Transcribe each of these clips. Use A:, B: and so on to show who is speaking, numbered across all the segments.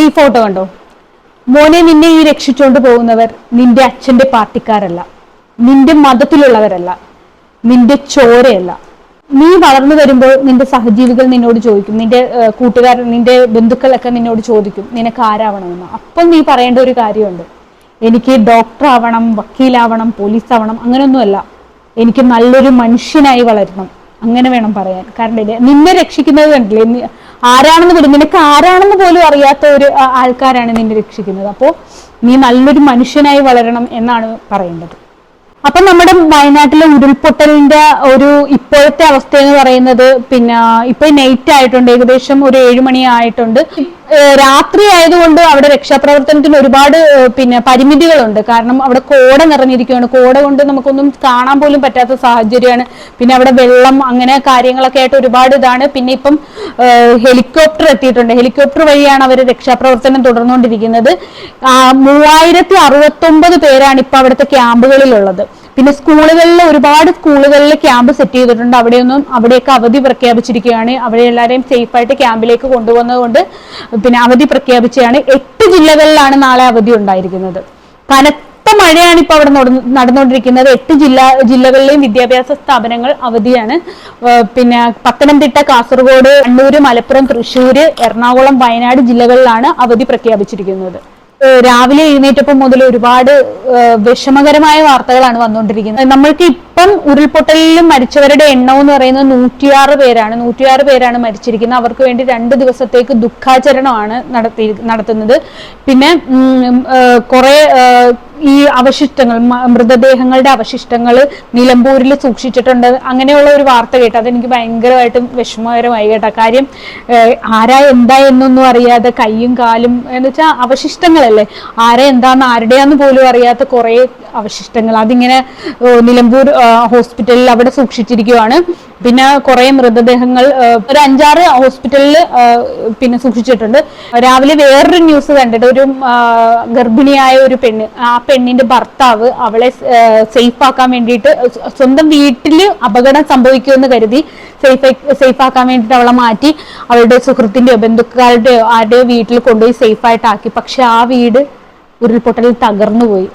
A: ഈ ഫോട്ടോ കണ്ടോ? മോനെ നിന്നെ ഈ രക്ഷിച്ചുകൊണ്ട് പോകുന്നവർ നിന്റെ അച്ഛന്റെ പാർട്ടിക്കാരല്ല. നിന്റെ മതത്തിലുള്ളവരല്ല. നിന്റെ ചോരയല്ല. നീ വളർന്നു വരുമ്പോൾ നിന്റെ സഹജീവികൾ നിന്നോട് ചോദിക്കും. നിന്റെ കൂട്ടുകാരൻ നിന്റെ ബന്ധുക്കളൊക്കെ നിന്നോട് ചോദിക്കും നിനക്ക് ആരാവണമെന്ന് അപ്പം നീ പറയേണ്ട ഒരു കാര്യമുണ്ട്. എനിക്ക് ഡോക്ടർ ആവണം വക്കീലാവണം പോലീസ് ആവണം അങ്ങനെയൊന്നുമല്ല. എനിക്ക് നല്ലൊരു മനുഷ്യനായി വളരണം. അങ്ങനെ വേണം പറയാൻ. കാരണം നിന്നെ രക്ഷിക്കുന്നത് കണ്ടില്ലേ? ആരാണെന്ന് പോലും നിനക്ക് ആരാണെന്ന് പോലും അറിയാത്ത ഒരു ആൾക്കാരാണ് നിന്നെ രക്ഷിക്കുന്നത്. അപ്പോൾ നീ നല്ലൊരു മനുഷ്യനായി വളരണം എന്നാണ് പറയേണ്ടത്. അപ്പൊ നമ്മുടെ വയനാട്ടിലെ ഉരുൾപൊട്ടലിന്റെ ഒരു ഇപ്പോഴത്തെ അവസ്ഥ എന്ന് പറയുന്നത് പിന്നെ ഇപ്പൊ നൈറ്റ് ആയിട്ടുണ്ട് ഏകദേശം ഒരു ഏഴുമണി ആയിട്ടുണ്ട്. രാത്രി ആയതുകൊണ്ട് അവിടെ രക്ഷാപ്രവർത്തനത്തിന് ഒരുപാട് പിന്നെ പരിമിതികളുണ്ട്. കാരണം അവിടെ കോട നിറഞ്ഞിരിക്കുകയാണ്. കോട കൊണ്ട് നമുക്കൊന്നും കാണാൻ പോലും പറ്റാത്ത സാഹചര്യമാണ്. പിന്നെ അവിടെ വെള്ളം അങ്ങനെ കാര്യങ്ങളൊക്കെ ആയിട്ട് ഒരുപാട് ഇതാണ്. പിന്നെ ഇപ്പം ഹെലികോപ്റ്റർ എത്തിയിട്ടുണ്ട്. ഹെലികോപ്റ്റർ വഴിയാണ് അവർ രക്ഷാപ്രവർത്തനം തുടർന്നുകൊണ്ടിരിക്കുന്നത്. മൂവായിരത്തി അറുപത്തി ഒമ്പത് പേരാണ് ഇപ്പൊ അവിടുത്തെ ക്യാമ്പുകളിലുള്ളത്. പിന്നെ സ്കൂളുകളിൽ ഒരുപാട് സ്കൂളുകളിൽ ക്യാമ്പ് സെറ്റ് ചെയ്തിട്ടുണ്ട്. അവിടെയൊന്നും അവിടെയൊക്കെ അവധി പ്രഖ്യാപിച്ചിരിക്കുകയാണ്. അവിടെ എല്ലാവരെയും സേഫായിട്ട് ക്യാമ്പിലേക്ക് കൊണ്ടുവന്നതുകൊണ്ട് പിന്നെ അവധി പ്രഖ്യാപിച്ചതാണ് എട്ട് ജില്ലകളിലാണ് നാളെ അവധി ഉണ്ടായിരിക്കുന്നത്. കനത്ത മഴയാണ് ഇപ്പൊ അവിടെ നടന്നുകൊണ്ടിരിക്കുന്നത്. എട്ട് ജില്ല ജില്ലകളിലെയും വിദ്യാഭ്യാസ സ്ഥാപനങ്ങൾ അവധിയാണ്. പിന്നെ പത്തനംതിട്ട കാസർഗോഡ് കണ്ണൂര് മലപ്പുറം തൃശ്ശൂര് എറണാകുളം വയനാട് ജില്ലകളിലാണ് അവധി പ്രഖ്യാപിച്ചിരിക്കുന്നത്. രാവിലെ എഴുന്നേറ്റപ്പം മുതൽ ഒരുപാട് വിഷമകരമായ വാർത്തകളാണ് വന്നുകൊണ്ടിരിക്കുന്നത്. നമ്മൾക്ക് ഇപ്പം ഉരുൾപൊട്ടലിലും മരിച്ചവരുടെ എണ്ണം എന്ന് പറയുന്നത് നൂറ്റിയാറ് പേരാണ്. നൂറ്റിയാറ് പേരാണ് മരിച്ചിരിക്കുന്നത്. അവർക്ക് വേണ്ടി രണ്ട് ദിവസത്തേക്ക് ദുഃഖാചരണമാണ് നടത്തി നടത്തുന്നത്. പിന്നെ കുറെ ഈ അവശിഷ്ടങ്ങൾ മൃതദേഹങ്ങളുടെ അവശിഷ്ടങ്ങൾ നിലമ്പൂരിൽ സൂക്ഷിച്ചിട്ടുണ്ട്. അങ്ങനെയുള്ള ഒരു വാർത്ത കേട്ടു അതെനിക്ക് ഭയങ്കരമായിട്ടും വിഷമകരമായി കേട്ടോ. കാര്യം ആരാ എന്താ എന്നൊന്നും അറിയാതെ കൈയും കാലും എന്ന് വെച്ചാൽ അവശിഷ്ടങ്ങളല്ലേ? ആരാ എന്താന്ന് ആരുടെയാന്ന് പോലും അറിയാത്ത കുറെ അവശിഷ്ടങ്ങൾ. അതിങ്ങനെ നിലമ്പൂർ ഹോസ്പിറ്റലിൽ അവിടെ സൂക്ഷിച്ചിരിക്കുവാണ്. പിന്നെ കുറെ മൃതദേഹങ്ങൾ ഒരു അഞ്ചാറ് ഹോസ്പിറ്റലിൽ പിന്നെ സൂക്ഷിച്ചിട്ടുണ്ട്. രാവിലെ വേറൊരു ന്യൂസ് കണ്ടിട്ട് ഒരു ഗർഭിണിയായ ഒരു പെണ്ണ് ആ പെണ്ണിന്റെ ഭർത്താവ് അവളെ സേഫ് ആക്കാൻ വേണ്ടിയിട്ട് സ്വന്തം വീട്ടിൽ അപകടം സംഭവിക്കുമെന്ന് കരുതി സേഫ് സേഫ് ആക്കാൻ വേണ്ടിയിട്ട് അവളെ മാറ്റി അവളുടെ സുഹൃത്തിന്റെയോ ബന്ധുക്കാരുടെയോ ആരുടെയോ വീട്ടിൽ കൊണ്ടുപോയി സേഫ് ആയിട്ടാക്കി പക്ഷെ ആ വീട് ഉരുൾപൊട്ടലിൽ തകർന്നു പോയി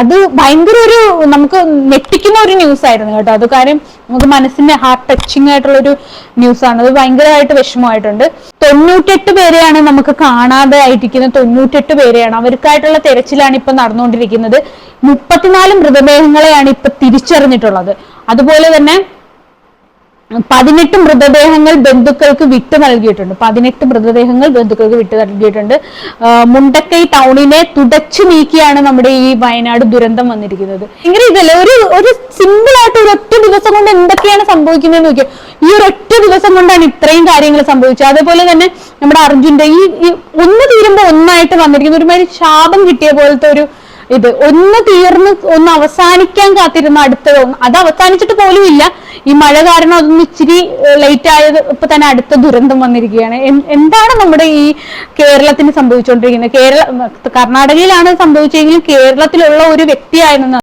A: അത് ഭയങ്കര ഒരു നമുക്ക് ഞെട്ടിക്കുന്ന ഒരു ന്യൂസ് ആയിരുന്നു കേട്ടോ. അത് കാര്യം നമുക്ക് മനസ്സിന്റെ ഹാർട്ട് ടച്ചിങ് ആയിട്ടുള്ള ഒരു ന്യൂസ് ആണ്. അത് ഭയങ്കരമായിട്ട് വിഷമമായിട്ടുണ്ട്. തൊണ്ണൂറ്റെട്ട് പേരെയാണ് നമുക്ക് കാണാതെ ആയിട്ടിരിക്കുന്നത് തൊണ്ണൂറ്റെട്ട് പേരെയാണ്. അവർക്കായിട്ടുള്ള തെരച്ചിലാണ് ഇപ്പൊ നടന്നുകൊണ്ടിരിക്കുന്നത്. മുപ്പത്തിനാല് മൃതദേഹങ്ങളെയാണ് ഇപ്പൊ തിരിച്ചറിഞ്ഞിട്ടുള്ളത്. അതുപോലെ തന്നെ പതിനെട്ട് മൃതദേഹങ്ങൾ ബന്ധുക്കൾക്ക് വിട്ടു നൽകിയിട്ടുണ്ട്. പതിനെട്ട് മൃതദേഹങ്ങൾ ബന്ധുക്കൾക്ക് വിട്ടു നൽകിയിട്ടുണ്ട്. മുണ്ടക്കൈ ടൗണിനെ തുടച്ചു നീക്കിയാണ് നമ്മുടെ ഈ വയനാട് ദുരന്തം വന്നിരിക്കുന്നത്. ഇങ്ങനെ ഇതല്ലേ ഒരു ഒരു സിമ്പിൾ ആയിട്ട് ഒരു ഒറ്റ ദിവസം കൊണ്ട് എന്തൊക്കെയാണ് സംഭവിക്കുന്നത് നോക്കിയോ. ഈ ഒരു ഒറ്റ ദിവസം കൊണ്ടാണ് ഇത്രയും കാര്യങ്ങൾ സംഭവിച്ചത്. അതേപോലെ തന്നെ നമ്മുടെ അർജുന്റെ ഈ ഒന്ന് തീരുമ്പോൾ ഒന്നായിട്ട് വന്നിരിക്കുന്ന ഒരുമാതിരി ശാപം കിട്ടിയ പോലത്തെ ഒരു ഇത് ഒന്ന് തീർന്ന് ഒന്ന് അവസാനിക്കാൻ കാത്തിരുന്ന അടുത്തത് അത് അവസാനിച്ചിട്ട് പോലും ഇല്ല. ഈ മഴ കാരണം അതൊന്ന് ഇച്ചിരി ലേറ്റ് ആയത് ഇപ്പൊ തന്നെ അടുത്ത ദുരന്തം വന്നിരിക്കുകയാണ്. എന്താണ് നമ്മുടെ ഈ കേരളത്തിന് സംഭവിച്ചുകൊണ്ടിരിക്കുന്നത്? കേരള കർണാടകയിലാണ് സംഭവിച്ചെങ്കിലും കേരളത്തിലുള്ള ഒരു വ്യക്തിയായിരുന്നു